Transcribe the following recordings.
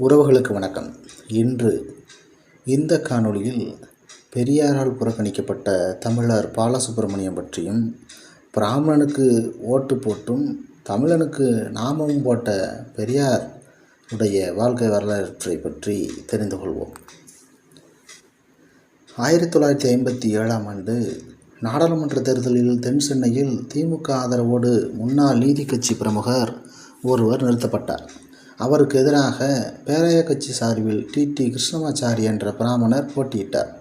உறவுகளுக்கு வணக்கம். இன்று இந்த காணொளியில் பெரியாரால் புறக்கணிக்கப்பட்ட தமிழர் பாலசுப்ரமணியம் பற்றியும் பிராமணனுக்கு ஓட்டு போட்டும் தமிழனுக்கு நாமமும் போட்ட பெரியார் உடைய வாழ்க்கை வரலாற்றை பற்றி தெரிந்து கொள்வோம். ஆயிரத்தி தொள்ளாயிரத்தி ஐம்பத்தி ஏழாம் ஆண்டு நாடாளுமன்ற தேர்தலில் தென் சென்னையில் திமுக ஆதரவோடு முன்னாள் நீதி கட்சி பிரமுகர் ஒருவர் நிறுத்தப்பட்டார். அவருக்கு எதிராக பேராய கட்சி சார்பில் டி. டி. கிருஷ்ணமாச்சாரி என்ற பிராமணர் போட்டியிட்டார்.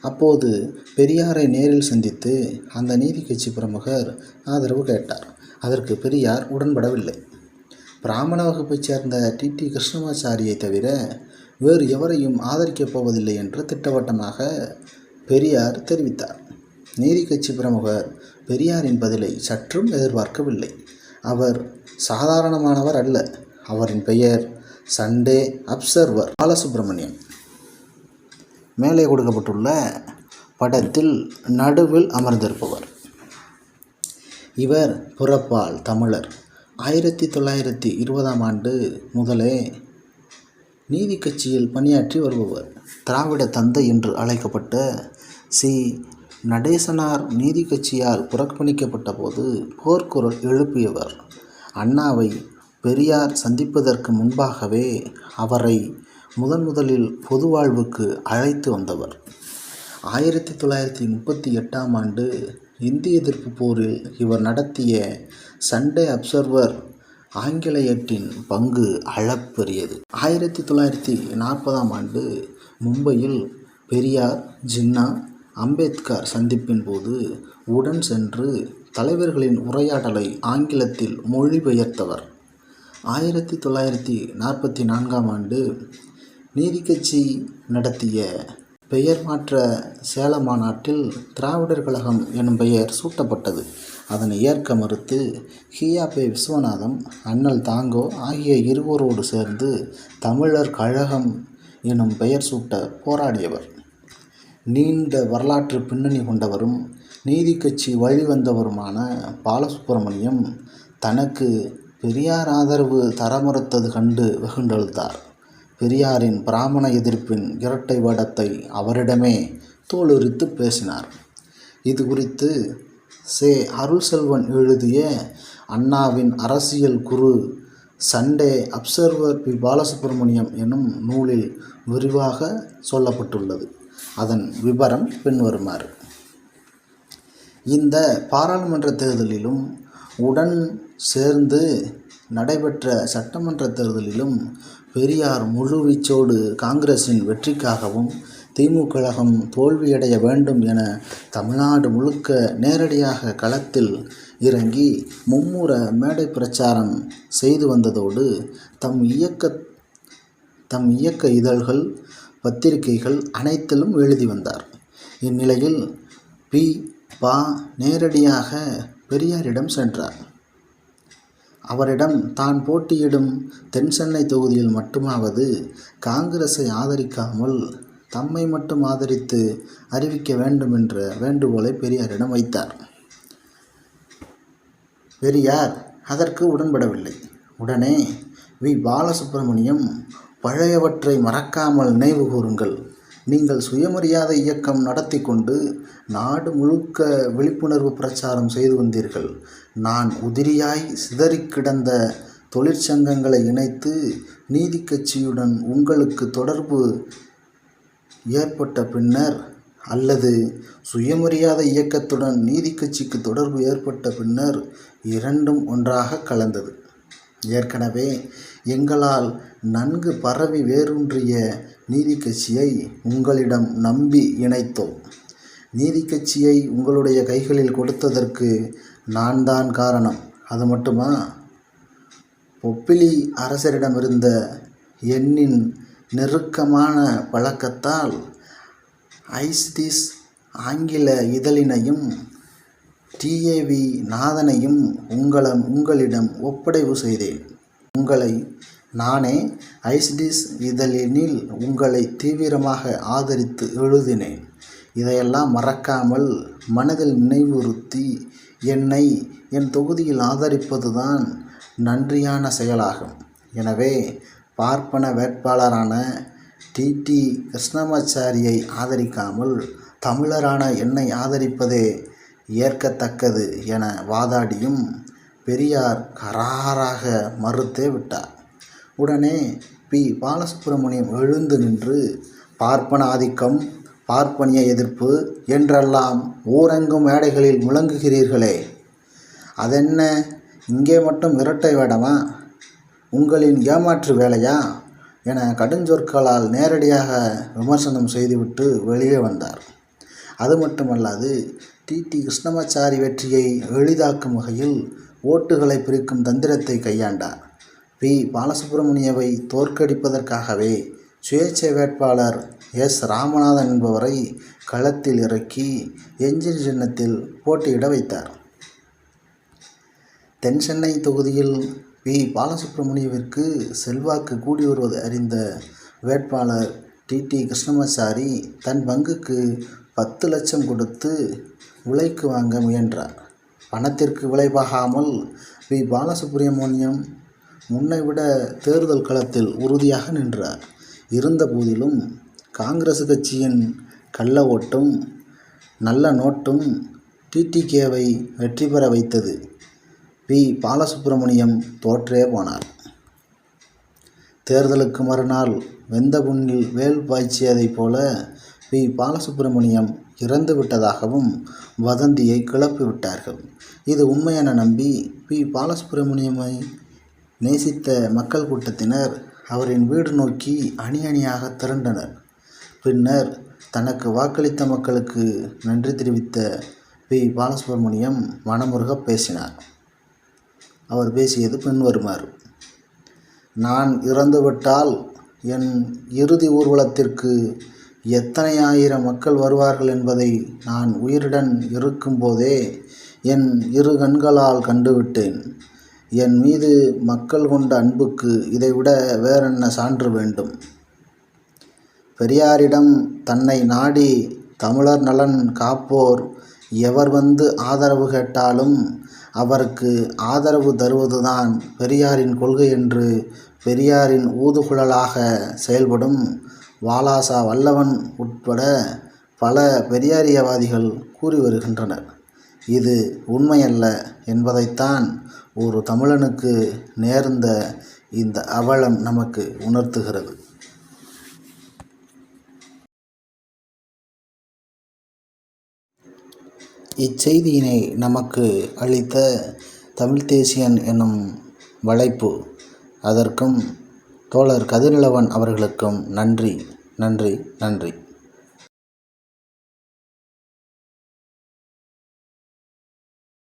அப்போது பெரியாரை நேரில் சந்தித்து அந்த நீதி கட்சி பிரமுகர் ஆதரவு கேட்டார். அதற்கு பெரியார் உடன்படவில்லை. பிராமண வகுப்பைச் சேர்ந்த டி. டி. கிருஷ்ணமாச்சாரியை தவிர வேறு எவரையும் ஆதரிக்கப் போவதில்லை என்று திட்டவட்டமாக பெரியார் தெரிவித்தார். நீதி கட்சி பிரமுகர் பெரியாரின் பதிலை சற்றும் எதிர்பார்க்கவில்லை. அவர் சாதாரணமானவர் அல்ல. அவரின் பெயர் சண்டே அப்சர்வர் பாலசுப்ரமணியம். மேலே கொடுக்கப்பட்டுள்ள படத்தில் நடுவில் அமர்ந்திருப்பவர். இவர் புறப்பால் தமிழர். ஆயிரத்தி தொள்ளாயிரத்தி இருபதாம் ஆண்டு முதலே நீதி கட்சியில் பணியாற்றி வருபவர். திராவிட தந்தை என்று அழைக்கப்பட்ட சி. நடேசனார் நீதி கட்சியால் புறக்கணிக்கப்பட்ட போது போர்க்குரல் எழுப்பியவர். அண்ணாவை பெரியார் சந்திப்பதற்கு முன்பாகவே அவரை முதன் முதலில் பொது வாழ்வுக்கு அழைத்து வந்தவர். ஆயிரத்தி தொள்ளாயிரத்தி முப்பத்தி எட்டாம் ஆண்டு இந்திய எதிர்ப்பு போரில் இவர் நடத்திய சண்டே அப்சர்வர் ஆங்கிலேயத்தின் பங்கு அளப்பெரியது. ஆயிரத்தி தொள்ளாயிரத்தி நாற்பதாம் ஆண்டு மும்பையில் பெரியார் ஜின்னா அம்பேத்கர் சந்திப்பின் போது உடன் சென்று தலைவர்களின் உரையாடலை ஆங்கிலத்தில் மொழிபெயர்த்தவர். ஆயிரத்தி தொள்ளாயிரத்தி நாற்பத்தி நான்காம் ஆண்டு நீதிக்கட்சி நடத்திய பெயர் மாற்ற சேல மாநாட்டில் திராவிடர் கழகம் எனும் பெயர் சூட்டப்பட்டது. அதனை ஏற்க மறுத்து ஹியாபே விஸ்வநாதம் அண்ணல் தாங்கோ ஆகிய இருவரோடு சேர்ந்து தமிழர் கழகம் எனும் பெயர் சூட்ட போராடியவர். நீண்ட வரலாற்று பின்னணி கொண்டவரும் நீதி கட்சி வழிவந்தவருமான பாலசுப்ரமணியம் தனக்கு பெரியார் ஆதரவு தர மறுத்தது கண்டு வெகுண்டழுத்தார். பெரியாரின் பிராமண எதிர்ப்பின் இரட்டை வேடத்தை அவரிடமே தோலுரித்து பேசினார். இது குறித்து சே. அருள்செல்வன் எழுதிய அண்ணாவின் அரசியல் குரு சண்டே அப்சர்வர் பி. பாலசுப்ரமணியம் எனும் நூலில் விரிவாக சொல்லப்பட்டுள்ளது. அதன் விபரம் பின்வருமாறு. இந்த பாராளுமன்ற தேர்தலிலும் உடன் சேர்ந்து நடைபெற்ற சட்டமன்ற தேர்தலிலும் பெரியார் முழுவீச்சோடு காங்கிரசின் வெற்றிக்காகவும் திமுக கழகம் தோல்வியடைய வேண்டும் என தமிழ்நாடு முழுக்க நேரடியாக களத்தில் இறங்கி மும்முர மேடை பிரச்சாரம் செய்து வந்ததோடு தம் இயக்க தம் இயக்க இதழ்கள் பத்திரிகைகள் அனைத்திலும் எழுதி வந்தார். இந்நிலையில் பி. பா. நேரடியாக பெரியாரிடம் சென்றார். அவரிடம் தான் போட்டியிடும் தென் சென்னை தொகுதியில் மட்டுமாவது காங்கிரஸை ஆதரிக்காமல் தம்மை மட்டும் ஆதரித்து அறிவிக்க வேண்டும் என்ற வேண்டுகோளை பெரியாரிடம் வைத்தார். பெரியார் அதற்கு உடன்படவில்லை. உடனே வி. பாலசுப்ரமணியம் பழையவற்றை மறக்காமல் நினைவு கூறுங்கள். நீங்கள் சுயமரியாதை இயக்கம் நடத்தி கொண்டு நாடு முழுக்க விழிப்புணர்வு பிரச்சாரம் செய்து வந்தீர்கள். நான் உதிரியாய் சிதறி கிடந்த தொழிற்சங்கங்களை இணைத்து நீதி கட்சியுடன் உங்களுக்கு தொடர்பு ஏற்பட்ட பின்னர் அல்லது சுயமரியாதை இயக்கத்துடன் நீதி கட்சிக்கு தொடர்பு ஏற்பட்ட பின்னர் இரண்டும் ஒன்றாக கலந்தது. ஏற்கனவே எங்களால் நன்கு பரவி வேரூன்றிய நீதிக்கட்சியை உங்களிடம் நம்பி இணைத்தோம். நீதிக்கட்சியை உங்களுடைய கைகளில் கொடுத்ததற்கு நான் தான் காரணம். அது மட்டுமா? பொப்பிலி அரசரிடமிருந்த எண்ணின் நெருக்கமான பழக்கத்தால் ஐஸ்திஸ் ஆங்கில இதழினையும் டிஏவி நாதனையும் உங்களம் உங்களிடம் ஒப்படைவு செய்தேன். உங்களை நானே ஐஸ்டிஸ் இதழினில் உங்களை தீவிரமாக ஆதரித்து எழுதினேன். இதையெல்லாம் மறக்காமல் மனதில் நினைவுறுத்தி என்னை என் தொகுதியில் ஆதரிப்பதுதான் நன்றியான செயலாகும். எனவே பார்ப்பன வேட்பாளரான டிடி கிருஷ்ணமாச்சாரியை ஆதரிக்காமல் தமிழரான என்னை ஆதரிப்பதே ஏற்கத்தக்கது என வாதாடியும் பெரியார் கராராக மறுத்தே விட்டார். உடனே பி. பாலசுப்ரமணியம் எழுந்து நின்று பார்ப்பன ஆதிக்கம் பார்ப்பனிய எதிர்ப்பு என்றெல்லாம் ஊரெங்கும் மேடைகளில் முழங்குகிறீர்களே. அதென்ன இங்கே மட்டும் இரட்டை வேடமா? உங்களின் ஏமாற்று வேலையா? என கடுஞ்சொற்களால் நேரடியாக விமர்சனம் செய்துவிட்டு வெளியே வந்தார். அது மட்டுமல்லாது டிடி கிருஷ்ணமாச்சாரி வெற்றியை எளிதாக்கும் வகையில் ஓட்டுகளை பிரிக்கும் தந்திரத்தை கையாண்டார். பி. பாலசுப்பிரமணியவை தோற்கடிப்பதற்காகவே சுயேட்சை வேட்பாளர் எஸ். ராமநாதன் என்பவரை களத்தில் இறக்கி எஞ்சின் சின்னத்தில் போட்டியிட வைத்தார். தென் சென்னை தொகுதியில் பி. பாலசுப்பிரமணியவிற்கு செல்வாக்கு கூடி வருவது அறிந்த வேட்பாளர் டிடி கிருஷ்ணமாச்சாரி தன் பங்குக்கு பத்து லட்சம் கொடுத்து விலைக்கு வாங்க முயன்றார். பணத்திற்கு விளைவாகாமல் பி பாலசுப்பிரமணியம் முன்னை விட தேர்தல் களத்தில் உறுதியாக நின்றார். இருந்த போதிலும் காங்கிரஸ் கட்சியின் கள்ள ஓட்டும் நல்ல நோட்டும் டிடிகேவை வெற்றி பெற வைத்தது. பி பாலசுப்பிரமணியம் தோற்றே போனார். தேர்தலுக்கு மறுநாள் வெந்த புண்ணில் வேல் பாய்ச்சியதைப் போல பி. பாலசுப்பிரமணியம் இறந்து விட்டதாகவும் வதந்தியை கிளப்பி விட்டார்கள். இது உண்மையென நம்பி பி. பாலசுப்பிரமணியமை நேசித்த மக்கள் கூட்டத்தினர் அவரின் வீடு நோக்கி அணி அணியாக திரண்டனர். பின்னர் தனக்கு வாக்களித்த மக்களுக்கு நன்றி தெரிவித்த பி. பாலசுப்ரமணியம் மனமுருக பேசினார். அவர் பேசியது பின்வருமாறு. நான் இறந்துவிட்டால் என் இறுதி ஊர்வலத்திற்கு எத்தனை ஆயிரம் மக்கள் வருவார்கள் என்பதை நான் உயிருடன் இருக்கும்போதே என் இரு கண்களால் கண்டுவிட்டேன். என் மீது மக்கள் கொண்ட அன்புக்கு இதைவிட வேறென்ன சான்று வேண்டும்? பெரியாரிடம் தன்னை நாடி தமிழர் நலன் காப்போர் எவர் வந்து ஆதரவு கேட்டாலும் அவருக்கு ஆதரவு தருவதுதான் பெரியாரின் கொள்கை என்று பெரியாரின் ஊதுகுழலாக செயல்படும் வாலாசா வல்லவன் உட்பட பல பெரியாரியவாதிகள் கூறி வருகின்றனர். இது உண்மையல்ல என்பதைத்தான் ஒரு தமிழனுக்கு நேர்ந்த இந்த அவலம் நமக்கு உணர்த்துகிறது. இச்செய்தியினை நமக்கு அளித்த தமிழ் தேசியன் எனும் வலைப்பு அதற்கும் தோழர் கதிரிலவன் அவர்களுக்கும் நன்றி நன்றி நன்றி.